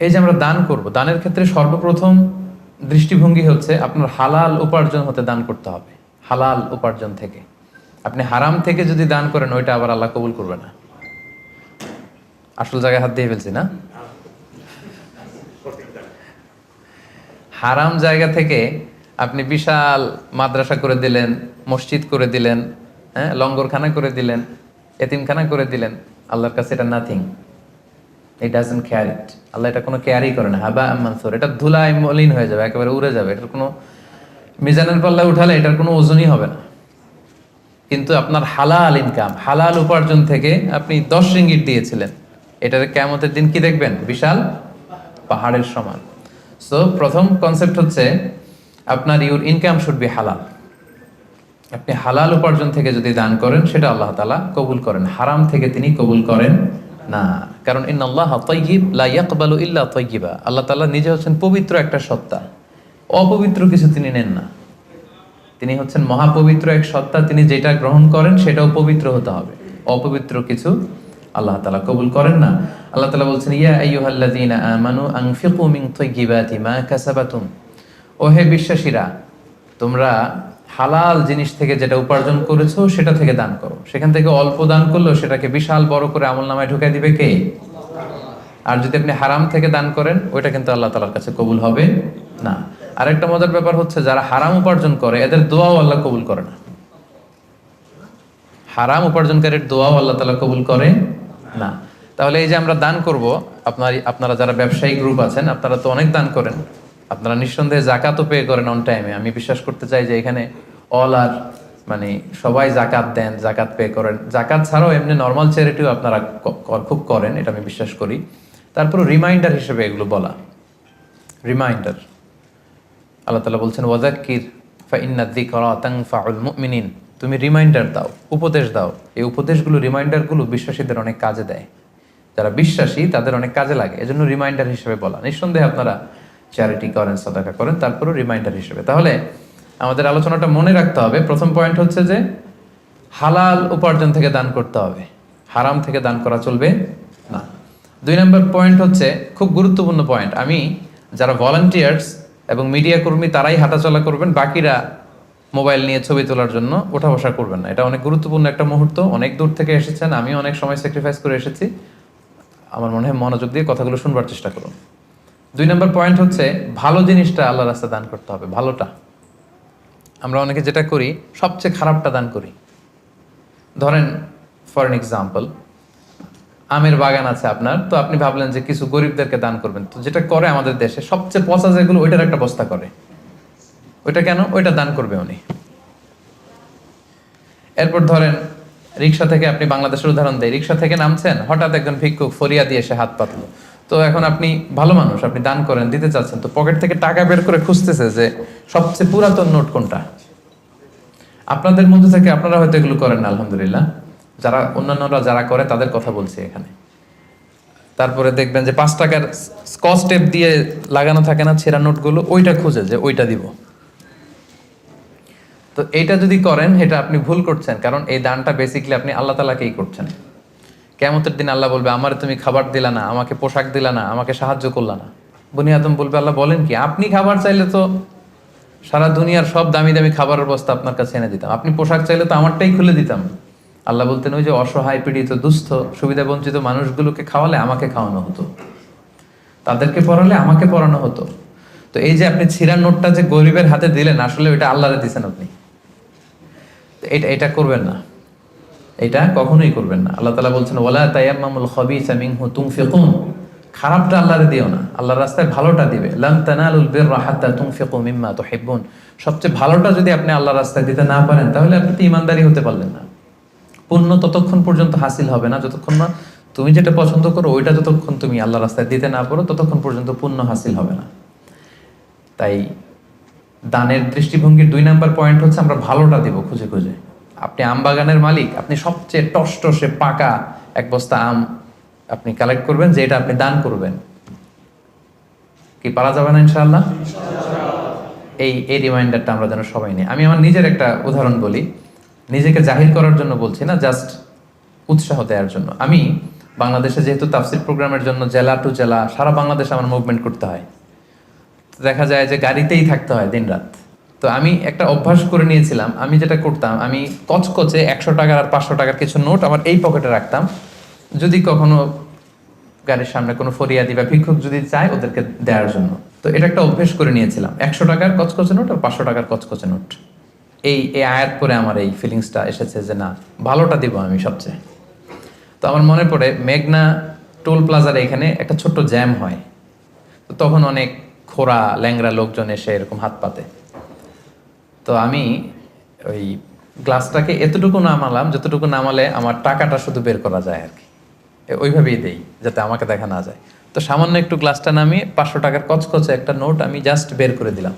এই যে আমরা দান করব, দানের ক্ষেত্রে সর্বপ্রথম দৃষ্টিভঙ্গি হচ্ছে আপনার হালাল উপার্জন হতে দান করতে হবে, হালাল উপার্জন থেকে। আপনি হারাম থেকে যদি দান করেন, ওইটা আবার আল্লাহ কবুল করবে না। আসল জায়গায় হাত দিয়ে ফেলছি না? হারাম জায়গা থেকে আপনি বিশাল মাদ্রাসা করে দিলেন, মসজিদ করে দিলেন হ্যাঁ লঙ্গরখানা করে দিলেন, এতিমখানা করে দিলেন, আল্লাহর কাছে এটা nothing it doesn't care Allah এটা কোনো কেয়ারই করে না। হাবা মানসুর। এটা ধুলায় মলিন হয়ে যাবে, একেবারে উড়ে যাবে। এটার কোনো মিজানের পাল্লা উঠালে এটার কোনো ওজনই হবে না। কিন্তু আপনার হালাল ইনকাম হালাল উপার্জন থেকে আপনি দশ রিঙ্গিট দিয়েছিলেন। এটার কেমতের দিন কি দেখবেন? বিশাল পাহাড়ের সমান। সো প্রথম কনসেপ্ট হচ্ছে আপনার ইউর ইনকাম শুড বি হালাল আপনি হালাল উপার্জন থেকে যদি দান করেন, সেটা আল্লাহ তালা কবুল করেন। হারাম থেকে তিনি কবুল করেন না। কারণ ইন আল্লাহ তৈগিব লা ইয়াকবালু ইল্লা তৈগিবা আল্লাহ তালা নিজে হচ্ছেন পবিত্র একটা সত্তা। অপবিত্র কিছু তিনি নেন না। তিনি হচ্ছেন মহাপবিত্র এক সত্তা। তিনি যেটা গ্রহণ করেন, সেটাও পবিত্র হতে হবে। অপবিত্র কিছু আল্লাহ তালা কবুল করেন না। আল্লাহ তালা বলছেন, ইয়া আইয়ুহাল্লাযীনা আমানু আনফিকু মিন তাইয়্যিবাতি মা কাসাবাতুম। ও হে বিশ্বাসীরা, তোমরা হালাল জিনিস থেকে যেটা উপার্জন করেছ, সেটা থেকে দান করো। সেখান থেকে অল্প দান করলেও সেটাকে বিশাল বড় করে আমল নামায় ঢুকাই দিবে কে? আর যদি আপনি হারাম থেকে দান করেন, ওইটা কিন্তু আল্লাহ তালার কাছে কবুল হবে না। আরেকটা মজার ব্যাপার হচ্ছে, যারা হারাম উপার্জন করে, এদের দোয়াও আল্লাহ কবুল করে না। হারাম উপার্জনকারীর দোয়াও আল্লাহ তালা কবুল করে না। তাহলে এই যে আমরা দান করব, আপনার, আপনারা যারা ব্যবসায়িক গ্রুপ আছেন, আপনারা তো অনেক দান করেন। আপনারা নিঃসন্দেহে জাকাতও পে করেন অন টাইমে আমি বিশ্বাস করতে চাই যে এখানে অল আর মানে সবাই জাকাত দেন, জাকাত পে করেন। জাকাত ছাড়াও এমনি নর্মাল চ্যারিটিও আপনারা খুব করেন, এটা আমি বিশ্বাস করি। তারপর রিমাইন্ডার হিসেবে এগুলো বলা। রিমাইন্ডার আল্লাহ তালা বলছেন ওয়াজাক্কির তুমি রিমাইন্ডার দাও, উপদেশ দাও। এই উপদেশগুলো, রিমাইন্ডারগুলো বিশ্বাসীদের অনেক কাজে দেয়। যারা বিশ্বাসী, তাদের অনেক কাজে লাগে। এজন্য রিমাইন্ডার হিসেবে বলা। নিঃসন্দেহে আপনারা চ্যারিটি করেন, সদাকা করেন, তারপরও রিমাইন্ডার হিসেবে। তাহলে আমাদের আলোচনাটা মনে রাখতে হবে। প্রথম পয়েন্ট হচ্ছে যে, হালাল উপার্জন থেকে দান করতে হবে। হারাম থেকে দান করা চলবে না। দুই নম্বর পয়েন্ট হচ্ছে, খুব গুরুত্বপূর্ণ পয়েন্ট আমি যারা ভলান্টিয়ার্স এবং মিডিয়া কর্মী, তারাই হাঁটাচলা করবেন, বাকিরা মোবাইল নিয়ে ছবি তোলার জন্য ওঠা বসা করবেন না। এটা অনেক গুরুত্বপূর্ণ একটা মুহূর্ত, অনেক দূর থেকে এসেছেন, আমি অনেক সময় স্যাক্রিফাইস করে এসেছি। আমার মনে হয় মনোযোগ দিয়ে কথাগুলো শুনবার চেষ্টা করুন। দুই নম্বর পয়েন্ট হচ্ছে ভালো জিনিসটা আল্লাহ রাস্তা দান করতে হবে, ভালোটা। আমরা অনেকে যেটা করি, সবচেয়ে খারাপটা দান করি। ধরেন ফর এন এক্সাম্পল আমের বাগান আছে আপনার, তো আপনি ভাবলেন যে কিছু গরিবদেরকে দান করবেন। তো যেটা করে আমাদের দেশে, সবচেয়ে পচা যেগুলো, ওইটার একটা বস্তা করে। ওইটা কেন? ওইটা দান করবে উনি। এরপর ধরেন, রিক্সা থেকে আপনি বাংলাদেশের উদাহরণ দেয় রিক্সা থেকে নামছেন, হঠাৎ একজন ভিক্ষুক ফরিয়া দিয়ে এসে হাত পাতলো। তো এখন আপনি ভালো মানুষ, আপনি দান করেন, দিতে চাচ্ছেন, তো পকেট থেকে টাকা বের করে খুঁজতেছে যে সবচেয়ে পুরাতন নোট কোনটা? আপনাদের মধ্যে থেকে আপনারা হয়তো এগুলো করেন না, আলহামদুলিল্লাহ। যারা অন্যান্যরা যারা করে, তাদের কথা বলছি এখানে। তারপরে দেখবেন যে পাঁচ টাকার স্কচ টেপ দিয়ে লাগানো থাকে না, ছেঁড়া নোটগুলো, ওইটা খুঁজে যে ওইটা দিব। তো এইটা যদি করেন, এটা আপনি ভুল করছেন, কারণ এই দানটা বেসিকলি আপনি আল্লাহ তালাকেই করছেন। কেমতের দিন আল্লাহ বলবে, আমার তুমি খাবার দিলা না, আমাকে পোশাক দিলা না, আমাকে সাহায্য করলা না। বনি আদম বলবে, আল্লাহ বলেন কি, আপনি খাবার চাইলে তো সারা দুনিয়ার সব দামি দামি খাবারের বস্তা আপনার কাছে এনে দিতাম। আপনি পোশাক চাইলে তো আমারটাই খুলে দিতাম। আল্লাহ বলতেন, ওই যে অসহায় পীড়িত, দুস্থ সুবিধা বঞ্চিত মানুষগুলোকে খাওয়ালে আমাকে খাওয়ানো হতো। তাদেরকে পড়ালে আমাকে পড়ানো হতো। তো এই যে আপনি ছিঁড়ার নোটটা যে গরিবের হাতে দিলেন, আসলে ওইটা আল্লাহরে দিছেন আপনি। এটা এটা করবেন না। এটা কখনোই করবেন না। আল্লাহ তালা বলছেন ওলা তাইয়াম্মামুল হু মিনহু তুনফিকুন। খারাপটা আল্লাহরে দিও না। আল্লাহর রাস্তায় ভালোটা দিবে। লান তানালুল বিররা হাত্তা তুনফিকু মিম্মা তুহিব্বুন। সবচেয়ে ভালোটা যদি আপনি আল্লাহর রাস্তায় দিতে না পারেন, তাহলে আপনি তো ইমানদারি হতে পারলেন না। পুণ্য ততক্ষণ পর্যন্ত হাসিল হবে না, যতক্ষণ না তুমি যেটা পছন্দ করো, ওইটা যতক্ষণ তুমি আল্লাহ রাস্তায় দিতে না পারো, ততক্ষণ পর্যন্ত পুণ্য হাসিল হবে না। তাই দানের দৃষ্টিভঙ্গির দুই নাম্বার পয়েন্ট হচ্ছে, আমরা ভালোটা দেব খুঁজে খুঁজে। আপনি আম বাগানের মালিক, আপনি সবচেয়ে টসটসে পাকা এক বস্তা আম আপনি কালেক্ট করবেন, যে এটা আপনি দান করবেন। কি, পারা যাবে না ইনশাআল্লাহ? এই এই রিমাইন্ডারটা আমরা যেন সবাই নিই। আমি আমার নিজের একটা উদাহরণ বলি। নিজেকে জাহির করার জন্য বলছি না জাস্ট উৎসাহ দেওয়ার জন্য। আমি বাংলাদেশে যেহেতু তাফসির প্রোগ্রামের জন্য জেলা টু জেলা সারা বাংলাদেশে আমার মুভমেন্ট করতে হয়। দেখা যায় যে গাড়িতেই থাকতে হয় দিনরাত। তো আমি একটা অভ্যাস করে নিয়েছিলাম। আমি যেটা করতাম, আমি কচকচে একশো টাকার আর পাঁচশো টাকার কিছু নোট আমার এই পকেটে রাখতাম। যদি কখনো গাড়ির সামনে কোনো ফরিয়াদি বা ভিক্ষুক যদি চায় ওদেরকে দেওয়ার জন্য। তো এটা একটা অভ্যেস করে নিয়েছিলাম। একশো টাকার কচকচে নোট আর পাঁচশো টাকার কচকচে নোট। এই এই আয়াত করে আমার এই ফিলিংসটা এসেছে যে না, ভালোটা দিব আমি সবচেয়ে। তো আমার মনে পড়ে, মেঘনা টোল প্লাজার এখানে একটা ছোট্ট জ্যাম হয়। তো তখন অনেক খোরা ল্যাংরা লোকজন এসে এরকম হাত পাতে। তো আমি ওই গ্লাসটাকে এতটুকু নামালাম, যতটুকু নামালে আমার টাকাটা শুধু বের করা যায় আর কি। ওইভাবেই দেই, যাতে আমাকে দেখা না যায়। তো সামান্য একটু গ্লাসটা নামিয়ে পাঁচশো টাকার কচকচে একটা নোট আমি জাস্ট বের করে দিলাম।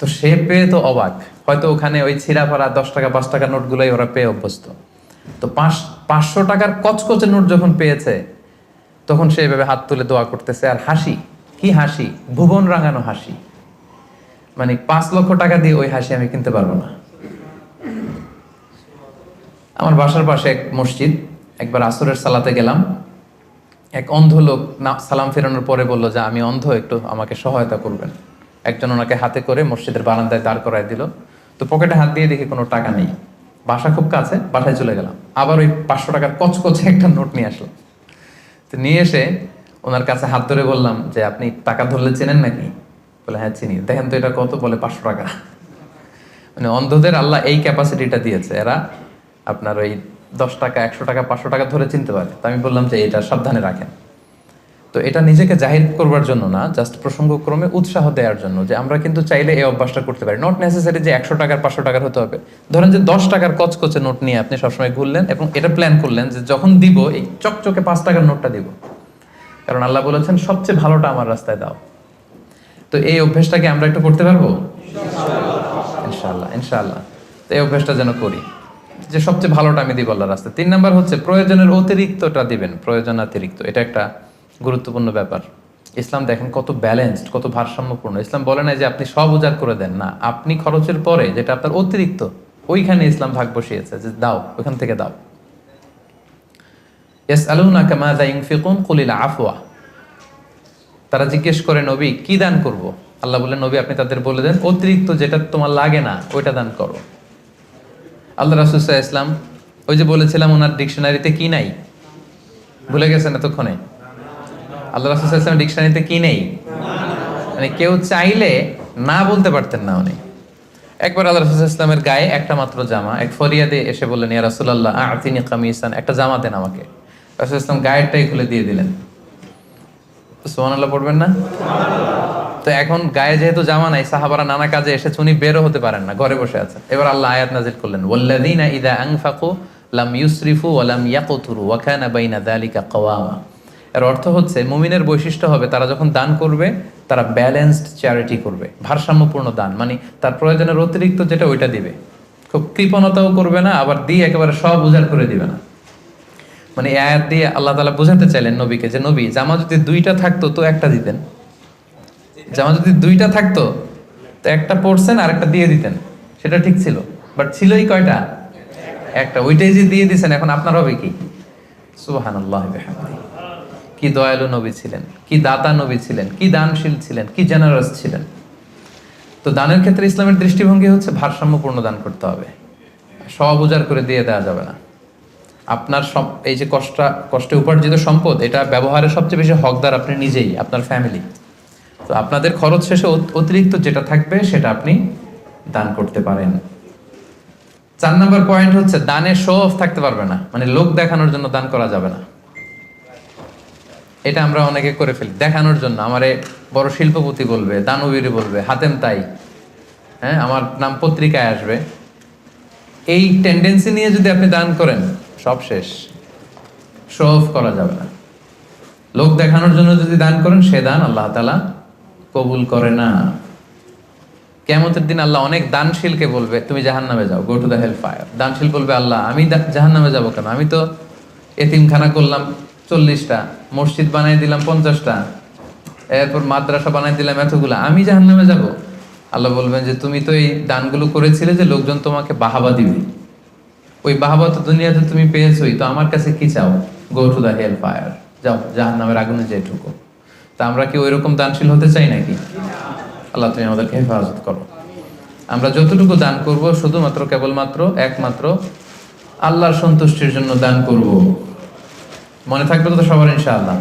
তো সে পেয়ে তো অবাক। হয়তো ওখানে ওই ছিঁড়া ফাড়া দশ টাকা, পাঁচ টাকা নোটগুলোই ওরা পেয়ে অভ্যস্ত। তো পাঁচ, পাঁচশো টাকার কচকচে নোট যখন পেয়েছে, তখন সে এভাবে হাত তুলে দোয়া করতেছে, আর হাসি? কি হাসি? ভুবন রাঙানো হাসি। মানে পাঁচ লক্ষ টাকা দিয়ে ওই হাসি আমি কিনতে পারব না। আমার বাসার পাশে এক মসজিদ, একবার আসরের সালাতে গেলাম। এক অন্ধ লোক না, সালাম ফেরানোর পরে বলল, যে, আমি অন্ধ, একটু আমাকে সহায়তা করবেন। একজন ওনাকে হাতে করে মসজিদের বারান্দায় দাঁড় করায় দিল। তো পকেটে হাত দিয়ে দেখি কোনো টাকা নেই। বাসা খুব কাছে, বাসায় চলে গেলাম। আবার ওই পাঁচশো টাকার কচকচে একটা নোট নিয়ে আসলাম। তো নিয়ে এসে ওনার কাছে হাত ধরে বললাম যে, আপনি টাকা ধরলে চেনেন নাকি? বলে হ্যাঁ চিনি। দেখেন তো এটা কত বলে, পাঁচশো টাকা। মানে অন্ধদের আল্লাহ এই ক্যাপাসিটিটা দিয়েছে। এরা আপনার ওই দশ টাকা, একশো টাকা, পাঁচশো টাকা ধরে চিনতে পারে। তো আমি বললাম যে, এটা সাবধানে রাখেন। তো এটা নিজেকে জাহির করবার জন্য না জাস্ট প্রসঙ্গক্রমে উৎসাহ দেওয়ার জন্য যে, আমরা কিন্তু চাইলে এই অভ্যাসটা করতে পারি। নট নেসেসারি যে, একশো টাকার, পাঁচশো টাকার হতে হবে। ধরেন যে, দশ টাকার কচকচে নোট নিয়ে আপনি সবসময় ঘুরলেন এবং এটা প্ল্যান করলেন যে, যখন দিব, এই চকচকে পাঁচ টাকার নোটটা দিব। কারণ আল্লাহ বলেছেন, সবচেয়ে ভালোটা আমার রাস্তায় দাও। তো এই অভ্যেসটাকে আমরা একটু করতে পারব? ইনশাল্লাহ ইনশাল্লাহ তো এই অভ্যেসটা যেন করি। যে সবচেয়ে ভালোটা আমি দিব আল্লাহর রাস্তায়। তিন নাম্বার হচ্ছে প্রয়োজনের অতিরিক্তটা দিবেন প্রয়োজন অতিরিক্ত এটা একটা গুরুত্বপূর্ণ ব্যাপার। ইসলাম দেখেন কত ব্যালেন্সড কত ভারসাম্যপূর্ণ। ইসলাম বলে না যে আপনি সব উজাড় করে দেন। না, আপনি খরচের পরে যেটা আপনার অতিরিক্ত, ওইখানে ইসলাম ভাগ বসিয়েছে যে দাও, ওইখান থেকে দাও। এস আলুনা কামাদা ইংফিকুন কুলিল আফওয়া। তারা জিজ্ঞেস করে, নবী, কি দান করব? আল্লাহ বলে নবী, আপনি তাদের বলে দেন, অতিরিক্ত যেটা তোমার লাগে না, ওইটা দান করো। আল্লাহ রাসুসাহ ইসলাম ওই যে বলেছিলাম ওনার ডিকশনারিতে কি নাই? ভুলে গেছেন এতক্ষণে? আল্লাহ রাসুসাহ ইসলাম ডিকশনারিতে কি নেই? মানে কেউ চাইলে না বলতে পারতেন না উনি। একবার আল্লাহ রাসুল ইসলামের গায়ে একটা মাত্র জামা, এক ফরিয়াদে এসে বললেন, ইয়া রাসুল্লাহ আতিনি কামিসান, একটা জামা দেন আমাকে। রাসুল ইসলাম গায়েরটাই খুলে দিয়ে দিলেন। সোহান আল্লাহ পড়বেন না? তো এখন গায়ে যেহেতু জামা নাই, সাহাবারা নানা কাজে এসেছে, উনি বেরো হতে পারেন না, ঘরে বসে আছেন এবার আল্লাহ আয়াত নাজিল করলেন, ওয়াল্লাযীনা ইযা আনফাকু লাম ইউসরিফু ওয়া লাম ইয়াকতুরু ওয়া কানা বাইনা যালিকা কাওয়ামা। এর অর্থ হচ্ছে, মুমিনের বৈশিষ্ট্য হবে, তারা যখন দান করবে, তারা ব্যালেন্সড চ্যারিটি করবে, ভারসাম্যপূর্ণ দান মানে তার প্রয়োজনের অতিরিক্ত যেটা, ওইটা দিবে। খুব কৃপণতাও করবে না, আবার দিয়ে একেবারে সব উজাড় করে দিবে না। মানে আয়াত দিয়ে আল্লাহ তালা বোঝাতে চাইলেন নবীকে যে, নবী জামা যদি দুইটা থাকতো, তো একটা দিতেন। জামা যদি দুইটা থাকতো, তো একটা পড়ছেন আর একটা দিয়ে দিতেন। সেটা ঠিক ছিল। বাট ছিলই কয়টা? একটা। ওইটাই যে দিয়ে দিছেন, এখন আপনার হবে কি? আল্লাহ কি দয়ালু নবী ছিলেন, কি দাতা নবী ছিলেন, কি দানশীল ছিলেন, কি জেনারাস ছিলেন। তো দানের ক্ষেত্রে ইসলামের দৃষ্টিভঙ্গি হচ্ছে ভারসাম্যপূর্ণ দান করতে হবে। সব উজাড় করে দিয়ে দেওয়া যাবে না। আপনার সব, এই যে কষ্ট, কষ্টে উপার্জিত সম্পদ, এটা ব্যবহারের সবচেয়ে বেশি হকদার আপনি নিজেই, আপনার ফ্যামিলি তো আপনাদের খরচ শেষে অতিরিক্ত যেটা থাকবে, সেটা আপনি দান করতে পারেন। চার নম্বর পয়েন্ট হচ্ছে দানে শো অফ থাকতে পারবে না। মানে লোক দেখানোর জন্য দান করা যাবে না। এটা আমরা অনেকে করে ফেলি। দেখানোর জন্য। আমারে বড় শিল্পপতি বলবে দানবীর বলবে, হাতেম তাই। হ্যাঁ আমার নাম পত্রিকায় আসবে। এই টেন্ডেন্সি নিয়ে যদি আপনি দান করেন সব শেষ। শো অফ করা যাবে না। লোক দেখানোর জন্য যদি দান করেন, সে দান আল্লাহ তালা কবুল করে না। কেমতের দিন আল্লাহ অনেক দানশীলকে বলবে, তুমি জাহান নামে যাও go to the hell fire দানশীল বলবে, আল্লাহ, আমি জাহান নামে যাব কেন? আমি তো এতিমখানা করলাম চল্লিশটা, মসজিদ বানাই দিলাম পঞ্চাশটা, এরপর মাদ্রাসা বানাই দিলাম এতগুলা, আমি জাহান নামে যাব? আল্লাহ বলবেন যে, তুমি তো এই দানগুলো করেছিলে যে লোকজন তোমাকে বাহাবা দিবে। ওই বাহাবা তো দুনিয়াতে তুমি পেয়েছোই, তো আমার কাছে কি চাও? Go to the hell fire যাও জাহান নামের আগুনে যেয়ে ঢুকো। তা আমরা কি ওই রকম দানশীল হতে চাই নাকি? আল্লাহ, তুমি আমাদেরকে হেফাজত করো। আমরা যতটুকু দান করব, শুধুমাত্র, কেবলমাত্র, একমাত্র আল্লাহর সন্তুষ্টির জন্য দান করব। মনে থাকবে তো সবার, ইনশাআল্লাহ।